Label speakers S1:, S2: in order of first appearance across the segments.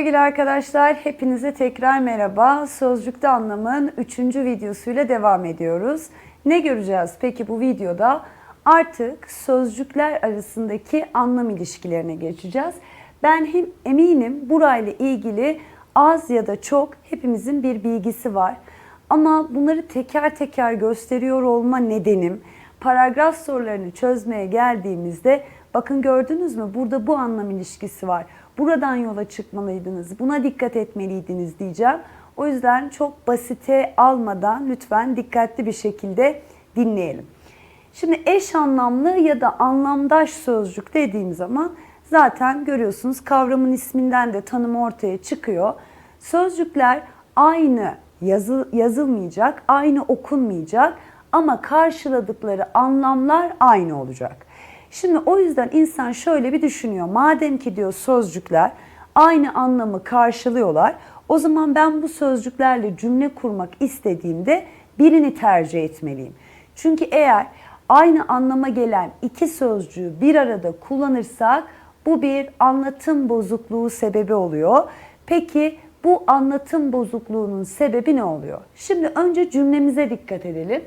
S1: Sevgili arkadaşlar, hepinize tekrar merhaba. Sözcükte anlamın 3. videosuyla devam ediyoruz. Ne göreceğiz peki bu videoda? Artık sözcükler arasındaki anlam ilişkilerine geçeceğiz. Ben hem eminim burayla ilgili az ya da çok hepimizin bir bilgisi var. Ama bunları teker teker gösteriyor olma nedenim, paragraf sorularını çözmeye geldiğimizde bakın gördünüz mü burada bu anlam ilişkisi var. Buradan yola çıkmalıydınız, buna dikkat etmeliydiniz diyeceğim. O yüzden çok basite almadan lütfen dikkatli bir şekilde dinleyelim. Şimdi eş anlamlı ya da anlamdaş sözcük dediğim zaman zaten görüyorsunuz kavramın isminden de tanım ortaya çıkıyor. Sözcükler aynı yazı, yazılmayacak, aynı okunmayacak ama karşıladıkları anlamlar aynı olacak. Şimdi o yüzden insan şöyle bir düşünüyor. Madem ki diyor sözcükler aynı anlamı karşılıyorlar. O zaman ben bu sözcüklerle cümle kurmak istediğimde birini tercih etmeliyim. Çünkü eğer aynı anlama gelen iki sözcüğü bir arada kullanırsak bu bir anlatım bozukluğu sebebi oluyor. Peki bu anlatım bozukluğunun sebebi ne oluyor? Şimdi önce cümlemize dikkat edelim.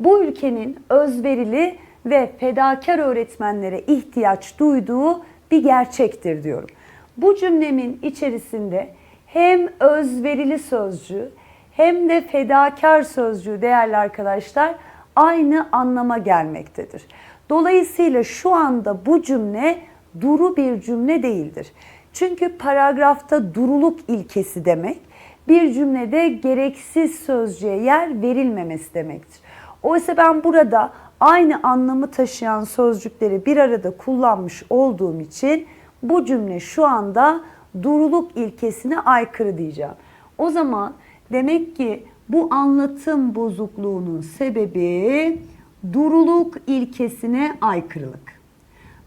S1: Bu ülkenin özverili ve fedakar öğretmenlere ihtiyaç duyduğu bir gerçektir diyorum. Bu cümlemin içerisinde hem özverili sözcüğü hem de fedakar sözcüğü değerli arkadaşlar aynı anlama gelmektedir. Dolayısıyla şu anda bu cümle duru bir cümle değildir. Çünkü paragrafta duruluk ilkesi demek bir cümlede gereksiz sözcüğe yer verilmemesi demektir. Oysa ben burada aynı anlamı taşıyan sözcükleri bir arada kullanmış olduğum için bu cümle şu anda duruluk ilkesine aykırı diyeceğim. O zaman demek ki bu anlatım bozukluğunun sebebi duruluk ilkesine aykırılık.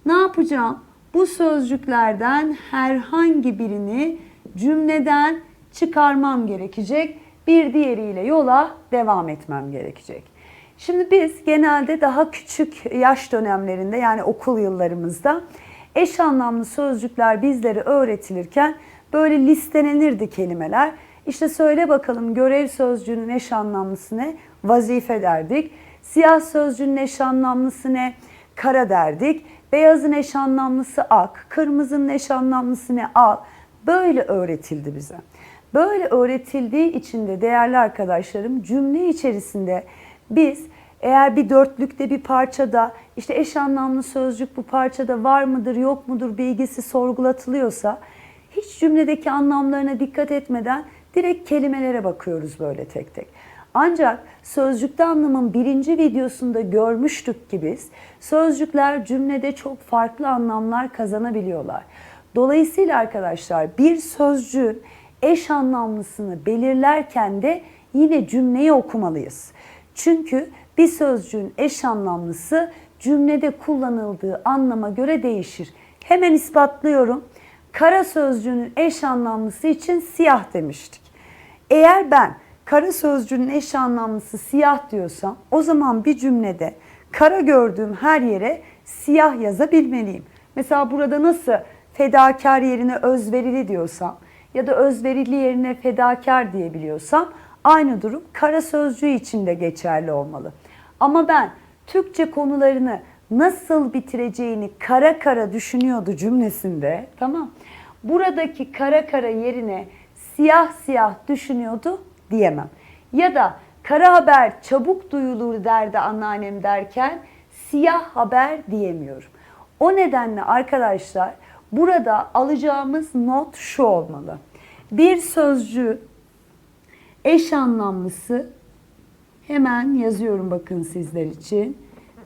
S1: Ne yapacağım? Bu sözcüklerden herhangi birini cümleden çıkarmam gerekecek. Bir diğeriyle yola devam etmem gerekecek. Şimdi biz genelde daha küçük yaş dönemlerinde yani okul yıllarımızda eş anlamlı sözcükler bizlere öğretilirken böyle listelenirdi kelimeler. İşte söyle bakalım görev sözcüğünün eş anlamlısı ne? Vazife derdik. Siyah sözcüğünün eş anlamlısı ne? Kara derdik. Beyazın eş anlamlısı ak, kırmızının eş anlamlısı ne? Al. Böyle öğretildi bize. Böyle öğretildiği için de değerli arkadaşlarım cümle içerisinde biz eğer bir dörtlükte bir parçada işte eş anlamlı sözcük bu parçada var mıdır yok mudur bilgisi sorgulatılıyorsa hiç cümledeki anlamlarına dikkat etmeden direkt kelimelere bakıyoruz böyle tek tek. Ancak sözcükte anlamın birinci videosunda görmüştük ki biz sözcükler cümlede çok farklı anlamlar kazanabiliyorlar. Dolayısıyla arkadaşlar bir sözcüğün eş anlamlısını belirlerken de yine cümleyi okumalıyız. Çünkü bir sözcüğün eş anlamlısı cümlede kullanıldığı anlama göre değişir. Hemen ispatlıyorum. Kara sözcüğünün eş anlamlısı için siyah demiştik. Eğer ben kara sözcüğünün eş anlamlısı siyah diyorsam o zaman bir cümlede kara gördüğüm her yere siyah yazabilmeliyim. Mesela burada nasıl fedakar yerine özverili diyorsam ya da özverili yerine fedakar diyebiliyorsam aynı durum kara sözcüğü için de geçerli olmalı. Ama ben Türkçe konularını nasıl bitireceğini kara kara düşünüyordu cümlesinde. Tamam. Buradaki kara kara yerine siyah siyah düşünüyordu diyemem. Ya da kara haber çabuk duyulur derdi anneannem derken siyah haber diyemiyorum. O nedenle arkadaşlar burada alacağımız not şu olmalı. Bir sözcüğü eş anlamlısı hemen yazıyorum bakın sizler için.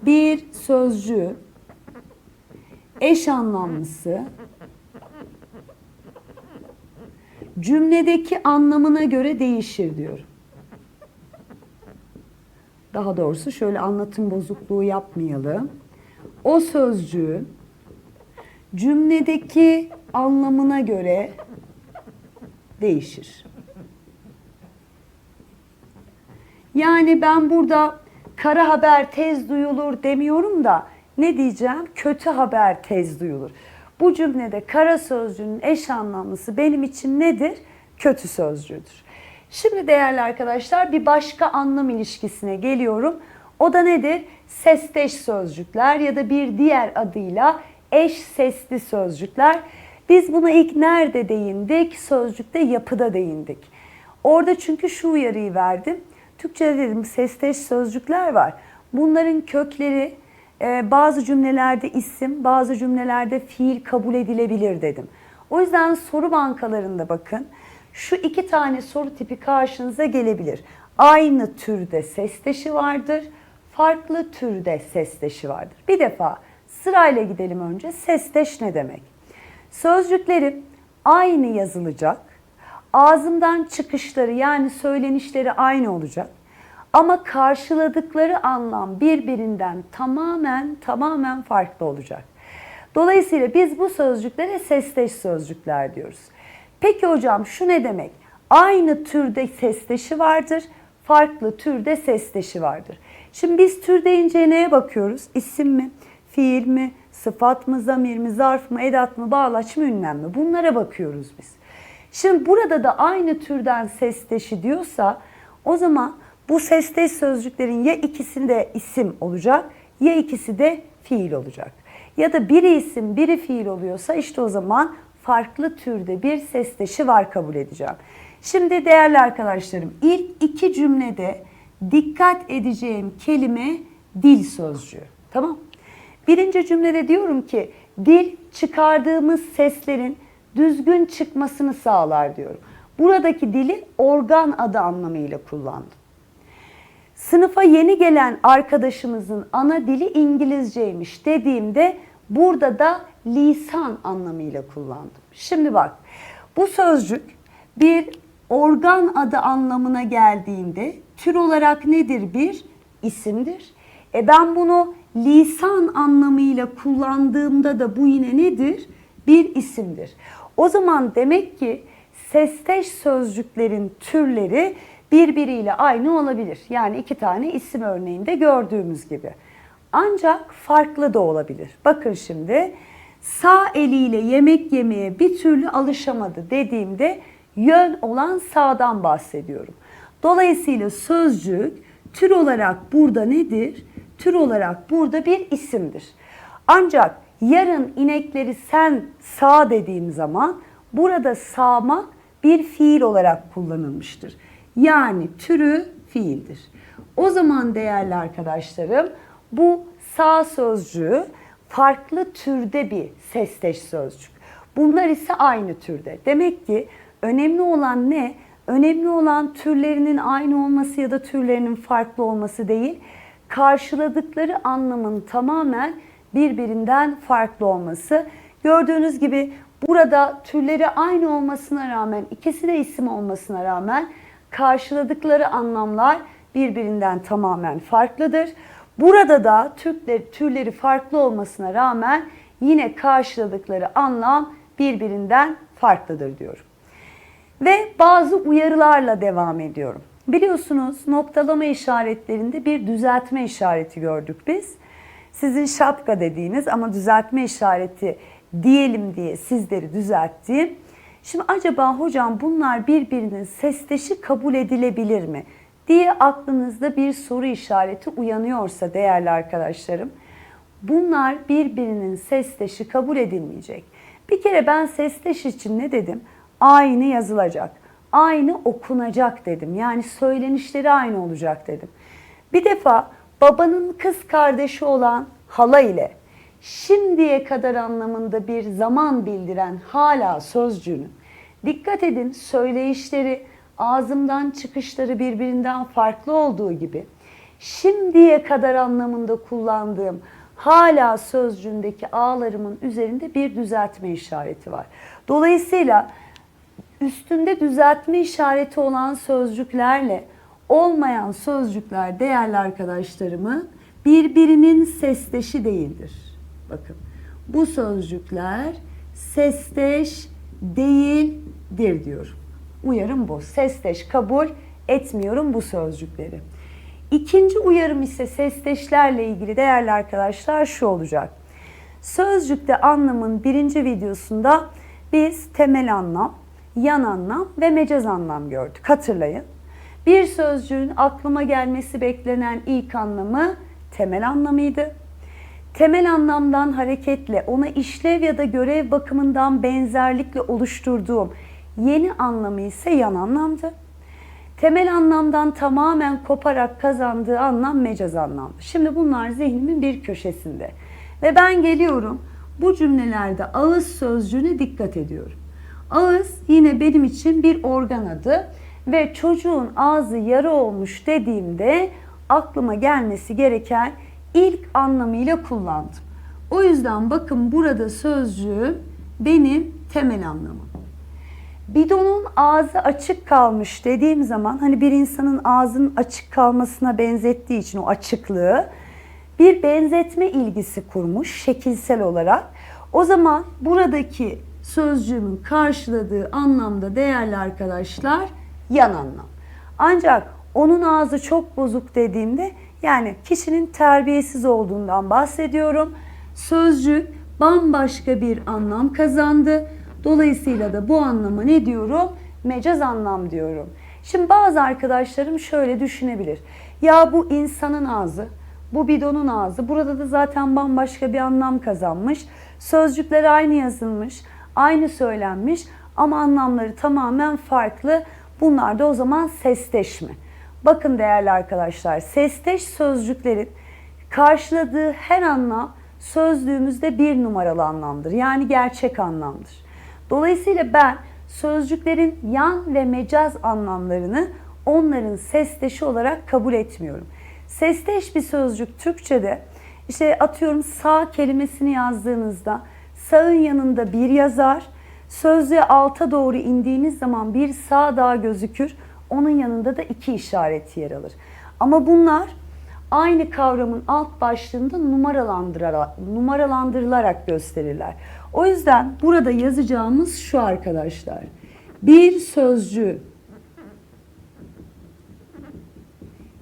S1: Bir sözcüğü eş anlamlısı cümledeki anlamına göre değişir diyorum. Daha doğrusu şöyle anlatım bozukluğu yapmayalım. O sözcüğü cümledeki anlamına göre değişir. Yani ben burada kara haber tez duyulur demiyorum da ne diyeceğim? Kötü haber tez duyulur. Bu cümlede kara sözcüğünün eş anlamlısı benim için nedir? Kötü sözcüğüdür. Şimdi değerli arkadaşlar bir başka anlam ilişkisine geliyorum. O da nedir? Sesteş sözcükler ya da bir diğer adıyla eş sesli sözcükler. Biz buna ilk nerede değindik? Sözcükte yapıda değindik. Orada çünkü şu uyarıyı verdim. Türkçe'de dedim sesteş sözcükler var. Bunların kökleri e, bazı cümlelerde isim, bazı cümlelerde fiil kabul edilebilir dedim. O yüzden soru bankalarında bakın şu iki tane soru tipi karşınıza gelebilir. Aynı türde sesteşi vardır, farklı türde sesteşi vardır. Bir defa sırayla gidelim önce. Sesteş ne demek? Sözcüklerim aynı yazılacak. Ağzımdan çıkışları yani söylenişleri aynı olacak. Ama karşıladıkları anlam birbirinden tamamen tamamen farklı olacak. Dolayısıyla biz bu sözcüklere sesteş sözcükler diyoruz. Peki hocam şu ne demek? Aynı türde sesteşi vardır, farklı türde sesteşi vardır. Şimdi biz tür deyince neye bakıyoruz? İsim mi, fiil mi, sıfat mı, zamir mi, zarf mı, edat mı, bağlaç mı, ünlem mi? Bunlara bakıyoruz biz. Şimdi burada da aynı türden sesteşi diyorsa o zaman bu sesteş sözcüklerin ya ikisinde isim olacak ya ikisi de fiil olacak. Ya da biri isim biri fiil oluyorsa işte o zaman farklı türde bir sesteşi var kabul edeceğim. Şimdi değerli arkadaşlarım ilk iki cümlede dikkat edeceğim kelime dil sözcüğü. Tamam Birinci cümlede diyorum ki dil çıkardığımız seslerin düzgün çıkmasını sağlar diyorum. Buradaki dili organ adı anlamıyla kullandım. Sınıfa yeni gelen arkadaşımızın ana dili İngilizceymiş dediğimde burada da lisan anlamıyla kullandım. Şimdi bak bu sözcük bir organ adı anlamına geldiğinde tür olarak nedir? Bir isimdir. E ben bunu lisan anlamıyla kullandığımda da bu yine nedir? Bir isimdir. O zaman demek ki sesteş sözcüklerin türleri birbiriyle aynı olabilir. Yani iki tane isim örneğinde gördüğümüz gibi. Ancak farklı da olabilir. Bakın şimdi sağ eliyle yemek yemeye bir türlü alışamadı dediğimde yön olan sağdan bahsediyorum. Dolayısıyla sözcük tür olarak burada nedir? Tür olarak burada bir isimdir. Ancak yarın inekleri sen sağ dediğim zaman burada sağmak bir fiil olarak kullanılmıştır. Yani türü fiildir. O zaman değerli arkadaşlarım bu sağ sözcüğü farklı türde bir sesteş sözcük. Bunlar ise aynı türde. Demek ki önemli olan ne? Önemli olan türlerinin aynı olması ya da türlerinin farklı olması değil, karşıladıkları anlamın tamamen birbirinden farklı olması. Gördüğünüz gibi burada türleri aynı olmasına rağmen, ikisi de isim olmasına rağmen karşıladıkları anlamlar birbirinden tamamen farklıdır. Burada da Türkleri, türleri farklı olmasına rağmen yine karşıladıkları anlam birbirinden farklıdır diyorum. Ve bazı uyarılarla devam ediyorum. Biliyorsunuz noktalama işaretlerinde bir düzeltme işareti gördük biz. Sizin şapka dediğiniz ama düzeltme işareti diyelim diye sizleri düzelttiğim. Şimdi acaba hocam bunlar birbirinin sesteşi kabul edilebilir mi? diye aklınızda bir soru işareti uyanıyorsa değerli arkadaşlarım, bunlar birbirinin sesteşi kabul edilmeyecek. Bir kere ben sesteş için ne dedim? Aynı yazılacak, aynı okunacak dedim. Yani söylenişleri aynı olacak dedim. Bir defa babanın kız kardeşi olan hala ile şimdiye kadar anlamında bir zaman bildiren hala sözcüğünün dikkat edin söyleyişleri ağzımdan çıkışları birbirinden farklı olduğu gibi şimdiye kadar anlamında kullandığım hala sözcüğündeki ağlarımın üzerinde bir düzeltme işareti var. Dolayısıyla üstünde düzeltme işareti olan sözcüklerle olmayan sözcükler değerli arkadaşlarımın birbirinin sesleşi değildir. Bakın bu sözcükler sesteş değildir diyorum. Uyarım bu. Sesteş kabul etmiyorum bu sözcükleri. İkinci uyarım ise sesteşlerle ilgili değerli arkadaşlar şu olacak. Sözcükte anlamın birinci videosunda biz temel anlam, yan anlam ve mecaz anlam gördük. Hatırlayın. Bir sözcüğün aklıma gelmesi beklenen ilk anlamı temel anlamıydı. Temel anlamdan hareketle ona işlev ya da görev bakımından benzerlikle oluşturduğum yeni anlamı ise yan anlamdı. Temel anlamdan tamamen koparak kazandığı anlam mecaz anlamdı. Şimdi bunlar zihnimin bir köşesinde. Ve ben geliyorum bu cümlelerde ağız sözcüğüne dikkat ediyorum. Ağız yine benim için bir organ adı ve çocuğun ağzı yara olmuş dediğimde aklıma gelmesi gereken ilk anlamıyla kullandım. O yüzden bakın burada sözcüğüm benim temel anlamım. Bidonun ağzı açık kalmış dediğim zaman hani bir insanın ağzının açık kalmasına benzettiği için o açıklığı bir benzetme ilgisi kurmuş şekilsel olarak. O zaman buradaki sözcüğümün karşıladığı anlamda değerli arkadaşlar yan anlam. Ancak onun ağzı çok bozuk dediğimde yani kişinin terbiyesiz olduğundan bahsediyorum. Sözcük bambaşka bir anlam kazandı. Dolayısıyla da bu anlama ne diyorum? Mecaz anlam diyorum. Şimdi bazı arkadaşlarım şöyle düşünebilir. Ya bu insanın ağzı, bu bidonun ağzı. Burada da zaten bambaşka bir anlam kazanmış. Sözcükler aynı yazılmış, aynı söylenmiş ama anlamları tamamen farklı. Bunlar da o zaman sesteş mi? Bakın değerli arkadaşlar, sesteş sözcüklerin karşıladığı her anlam sözlüğümüzde bir numaralı anlamdır. Yani gerçek anlamdır. Dolayısıyla ben sözcüklerin yan ve mecaz anlamlarını onların sesteşi olarak kabul etmiyorum. Sesteş bir sözcük Türkçe'de işte atıyorum sağ kelimesini yazdığınızda sağın yanında bir yazar, sözlüğe alta doğru indiğiniz zaman bir sağ daha gözükür, onun yanında da iki işaret yer alır. Ama bunlar aynı kavramın alt başlığında numaralandırarak, numaralandırılarak gösterirler. O yüzden burada yazacağımız şu arkadaşlar. Bir sözcü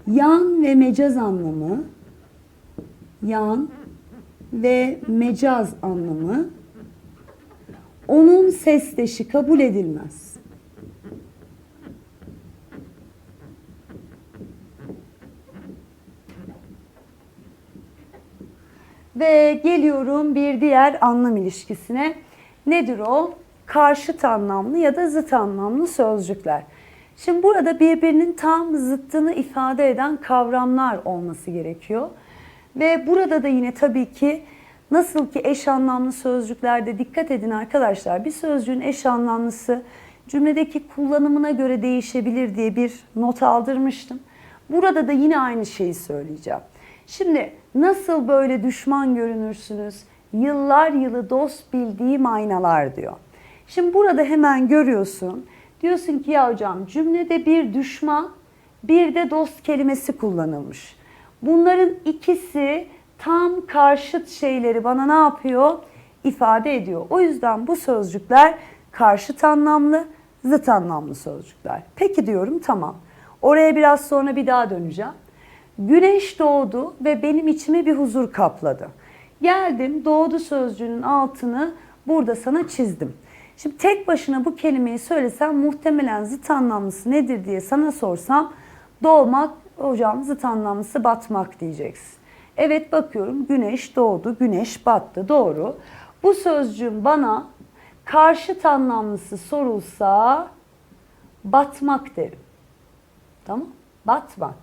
S1: yan ve mecaz anlamı yan ve mecaz anlamı onun sesleşi kabul edilmez. Ve geliyorum bir diğer anlam ilişkisine. Nedir o? Karşıt anlamlı ya da zıt anlamlı sözcükler. Şimdi burada birbirinin tam zıttını ifade eden kavramlar olması gerekiyor. Ve burada da yine tabii ki nasıl ki eş anlamlı sözcüklerde dikkat edin arkadaşlar. Bir sözcüğün eş anlamlısı cümledeki kullanımına göre değişebilir diye bir not aldırmıştım. Burada da yine aynı şeyi söyleyeceğim. Şimdi nasıl böyle düşman görünürsünüz? Yıllar yılı dost bildiğim aynalar diyor. Şimdi burada hemen görüyorsun. Diyorsun ki ya hocam cümlede bir düşman bir de dost kelimesi kullanılmış. Bunların ikisi tam karşıt şeyleri bana ne yapıyor? ifade ediyor. O yüzden bu sözcükler karşıt anlamlı, zıt anlamlı sözcükler. Peki diyorum tamam. Oraya biraz sonra bir daha döneceğim. Güneş doğdu ve benim içime bir huzur kapladı. Geldim doğdu sözcüğünün altını burada sana çizdim. Şimdi tek başına bu kelimeyi söylesem muhtemelen zıt anlamlısı nedir diye sana sorsam doğmak hocam zıt anlamlısı batmak diyeceksin. Evet bakıyorum güneş doğdu, güneş battı doğru. Bu sözcüğün bana karşıt anlamlısı sorulsa batmak derim. Tamam? Batmak.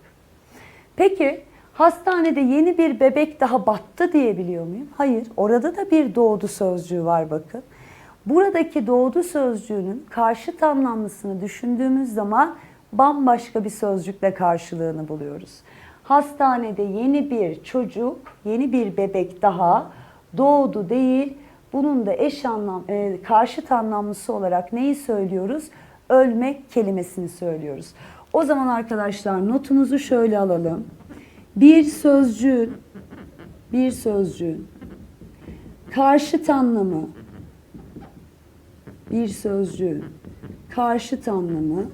S1: Peki hastanede yeni bir bebek daha battı diyebiliyor muyum? Hayır. Orada da bir doğdu sözcüğü var bakın. Buradaki doğdu sözcüğünün karşıt anlamlısını düşündüğümüz zaman bambaşka bir sözcükle karşılığını buluyoruz. Hastanede yeni bir çocuk, yeni bir bebek daha doğdu değil. Bunun da eş anlam, e, karşıt anlamlısı olarak neyi söylüyoruz? Ölmek kelimesini söylüyoruz. O zaman arkadaşlar notumuzu şöyle alalım. Bir sözcüğün bir sözcüğün karşıt anlamı bir sözcüğün karşıt anlamı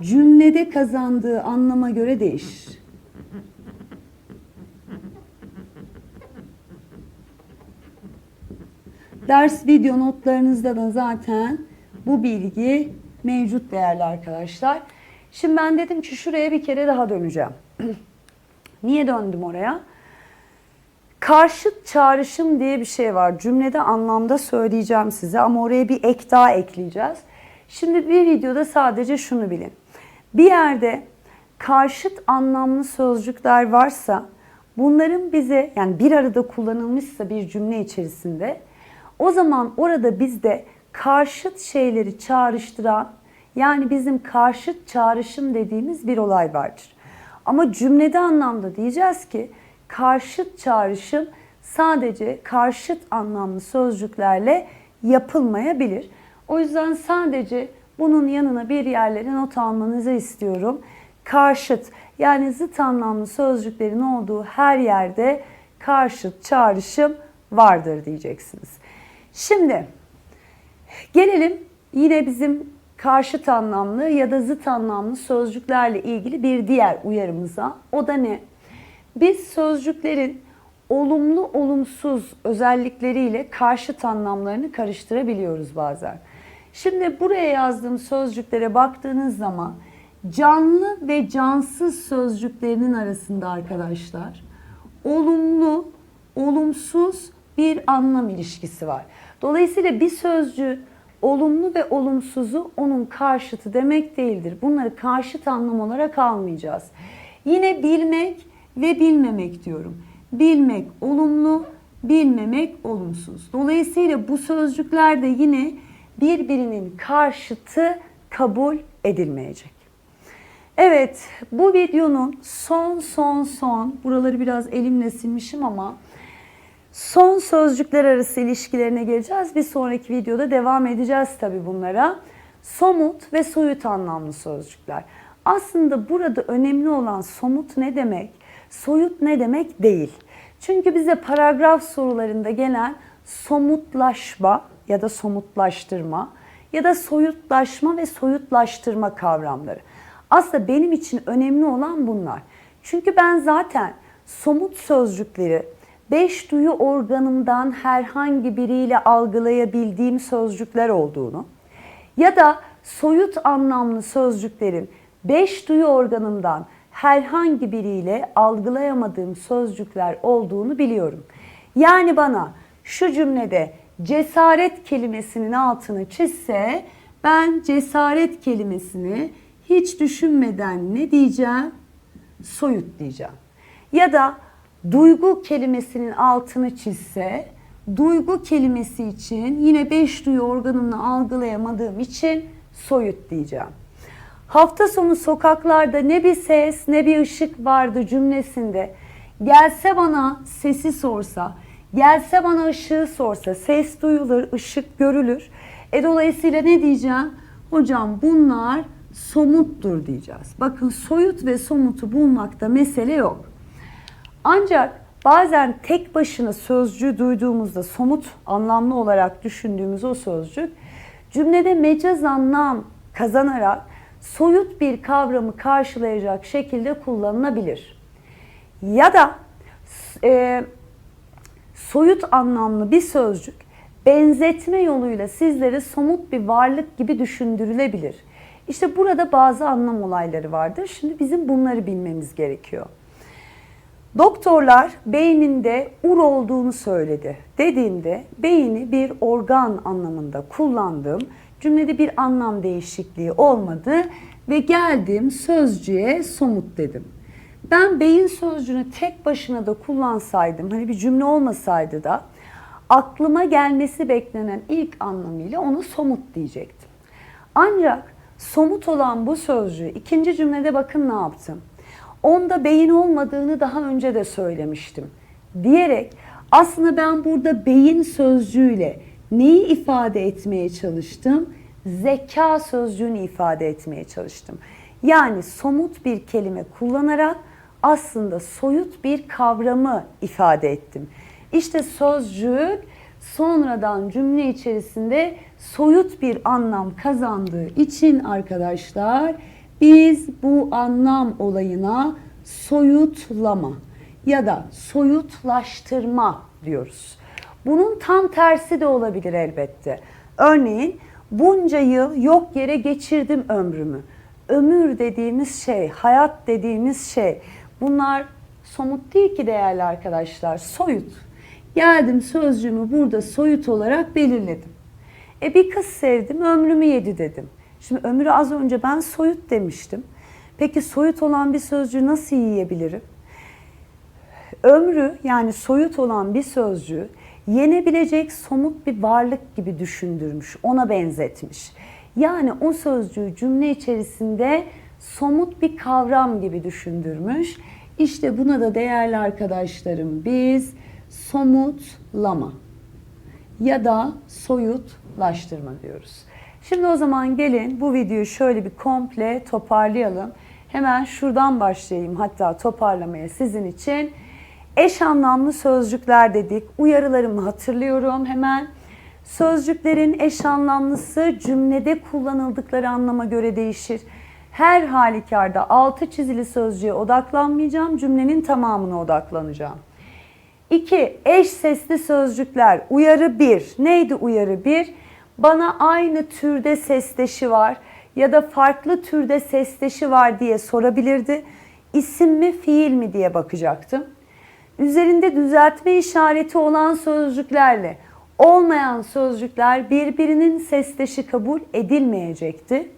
S1: cümlede kazandığı anlama göre değişir. Ders video notlarınızda da zaten bu bilgi mevcut değerli arkadaşlar. Şimdi ben dedim ki şuraya bir kere daha döneceğim. Niye döndüm oraya? Karşıt çağrışım diye bir şey var. Cümlede anlamda söyleyeceğim size ama oraya bir ek daha ekleyeceğiz. Şimdi bir videoda sadece şunu bilin. Bir yerde karşıt anlamlı sözcükler varsa bunların bize yani bir arada kullanılmışsa bir cümle içerisinde o zaman orada bizde karşıt şeyleri çağrıştıran yani bizim karşıt çağrışım dediğimiz bir olay vardır. Ama cümlede anlamda diyeceğiz ki karşıt çağrışım sadece karşıt anlamlı sözcüklerle yapılmayabilir. O yüzden sadece bunun yanına bir yerlere not almanızı istiyorum. Karşıt yani zıt anlamlı sözcüklerin olduğu her yerde karşıt çağrışım vardır diyeceksiniz. Şimdi gelelim yine bizim karşıt anlamlı ya da zıt anlamlı sözcüklerle ilgili bir diğer uyarımıza. O da ne? Biz sözcüklerin olumlu olumsuz özellikleriyle karşıt anlamlarını karıştırabiliyoruz bazen. Şimdi buraya yazdığım sözcüklere baktığınız zaman canlı ve cansız sözcüklerinin arasında arkadaşlar olumlu, olumsuz bir anlam ilişkisi var. Dolayısıyla bir sözcüğün olumlu ve olumsuzu onun karşıtı demek değildir. Bunları karşıt anlam olarak almayacağız. Yine bilmek ve bilmemek diyorum. Bilmek olumlu, bilmemek olumsuz. Dolayısıyla bu sözcükler de yine birbirinin karşıtı kabul edilmeyecek. Evet, bu videonun son son son, buraları biraz elimle silmişim ama son sözcükler arası ilişkilerine geleceğiz. Bir sonraki videoda devam edeceğiz tabii bunlara. Somut ve soyut anlamlı sözcükler. Aslında burada önemli olan somut ne demek, soyut ne demek değil. Çünkü bize paragraf sorularında gelen somutlaşma ya da somutlaştırma ya da soyutlaşma ve soyutlaştırma kavramları. Aslında benim için önemli olan bunlar. Çünkü ben zaten somut sözcükleri beş duyu organımdan herhangi biriyle algılayabildiğim sözcükler olduğunu ya da soyut anlamlı sözcüklerin beş duyu organımdan herhangi biriyle algılayamadığım sözcükler olduğunu biliyorum. Yani bana şu cümlede cesaret kelimesinin altını çizse ben cesaret kelimesini hiç düşünmeden ne diyeceğim? Soyut diyeceğim. Ya da duygu kelimesinin altını çizse duygu kelimesi için yine beş duyu organımla algılayamadığım için soyut diyeceğim. Hafta sonu sokaklarda ne bir ses ne bir ışık vardı cümlesinde. Gelse bana sesi sorsa, gelse bana ışığı sorsa, ses duyulur, ışık görülür. E dolayısıyla ne diyeceğim? Hocam bunlar somuttur diyeceğiz. Bakın soyut ve somutu bulmakta mesele yok. Ancak bazen tek başına sözcüğü duyduğumuzda somut anlamlı olarak düşündüğümüz o sözcük cümlede mecaz anlam kazanarak soyut bir kavramı karşılayacak şekilde kullanılabilir. Ya da e, soyut anlamlı bir sözcük benzetme yoluyla sizlere somut bir varlık gibi düşündürülebilir. İşte burada bazı anlam olayları vardır. Şimdi bizim bunları bilmemiz gerekiyor. Doktorlar beyninde ur olduğunu söyledi. Dediğimde beyni bir organ anlamında kullandım. Cümlede bir anlam değişikliği olmadı ve geldim sözcüğe somut dedim. Ben beyin sözcüğünü tek başına da kullansaydım, hani bir cümle olmasaydı da aklıma gelmesi beklenen ilk anlamıyla onu somut diyecektim. Ancak somut olan bu sözcüğü ikinci cümlede bakın ne yaptım. Onda beyin olmadığını daha önce de söylemiştim. Diyerek aslında ben burada beyin sözcüğüyle neyi ifade etmeye çalıştım? Zeka sözcüğünü ifade etmeye çalıştım. Yani somut bir kelime kullanarak aslında soyut bir kavramı ifade ettim. İşte sözcük sonradan cümle içerisinde soyut bir anlam kazandığı için arkadaşlar biz bu anlam olayına soyutlama ya da soyutlaştırma diyoruz. Bunun tam tersi de olabilir elbette. Örneğin bunca yıl yok yere geçirdim ömrümü. Ömür dediğimiz şey, hayat dediğimiz şey bunlar somut değil ki değerli arkadaşlar, soyut. Geldim sözcüğümü burada soyut olarak belirledim. E bir kız sevdim, ömrümü yedi dedim. Şimdi ömrü az önce ben soyut demiştim. Peki soyut olan bir sözcüğü nasıl yiyebilirim? Ömrü yani soyut olan bir sözcüğü yenebilecek somut bir varlık gibi düşündürmüş, ona benzetmiş. Yani o sözcüğü cümle içerisinde somut bir kavram gibi düşündürmüş. İşte buna da değerli arkadaşlarım biz somutlama ya da soyutlaştırma diyoruz. Şimdi o zaman gelin bu videoyu şöyle bir komple toparlayalım. Hemen şuradan başlayayım hatta toparlamaya sizin için. Eş anlamlı sözcükler dedik. Uyarılarımı hatırlıyorum hemen. Sözcüklerin eş anlamlısı cümlede kullanıldıkları anlama göre değişir. Her halükarda altı çizili sözcüğe odaklanmayacağım, cümlenin tamamına odaklanacağım. 2. Eş sesli sözcükler. Uyarı 1. Neydi uyarı 1? Bana aynı türde sesleşi var ya da farklı türde sesleşi var diye sorabilirdi. İsim mi fiil mi diye bakacaktım. Üzerinde düzeltme işareti olan sözcüklerle olmayan sözcükler birbirinin sesleşi kabul edilmeyecekti.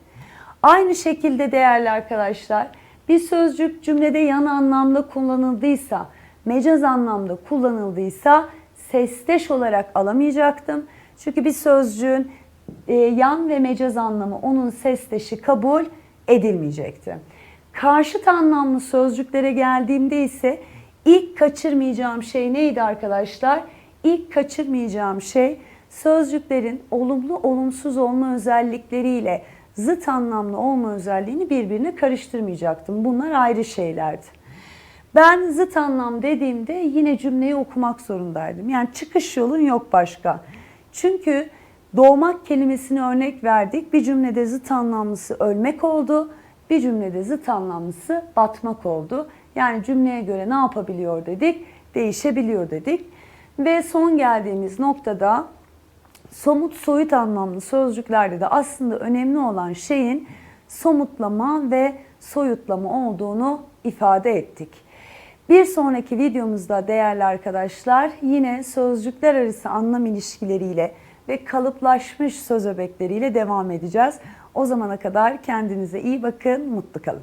S1: Aynı şekilde değerli arkadaşlar bir sözcük cümlede yan anlamda kullanıldıysa, mecaz anlamda kullanıldıysa sesteş olarak alamayacaktım. Çünkü bir sözcüğün e, yan ve mecaz anlamı onun sesteşi kabul edilmeyecekti. Karşıt anlamlı sözcüklere geldiğimde ise ilk kaçırmayacağım şey neydi arkadaşlar? İlk kaçırmayacağım şey sözcüklerin olumlu olumsuz olma özellikleriyle zıt anlamlı olma özelliğini birbirine karıştırmayacaktım. Bunlar ayrı şeylerdi. Ben zıt anlam dediğimde yine cümleyi okumak zorundaydım. Yani çıkış yolun yok başka. Çünkü doğmak kelimesini örnek verdik. Bir cümlede zıt anlamlısı ölmek oldu. Bir cümlede zıt anlamlısı batmak oldu. Yani cümleye göre ne yapabiliyor dedik? Değişebiliyor dedik. Ve son geldiğimiz noktada somut soyut anlamlı sözcüklerde de aslında önemli olan şeyin somutlama ve soyutlama olduğunu ifade ettik. Bir sonraki videomuzda değerli arkadaşlar yine sözcükler arası anlam ilişkileriyle ve kalıplaşmış söz öbekleriyle devam edeceğiz. O zamana kadar kendinize iyi bakın, mutlu kalın.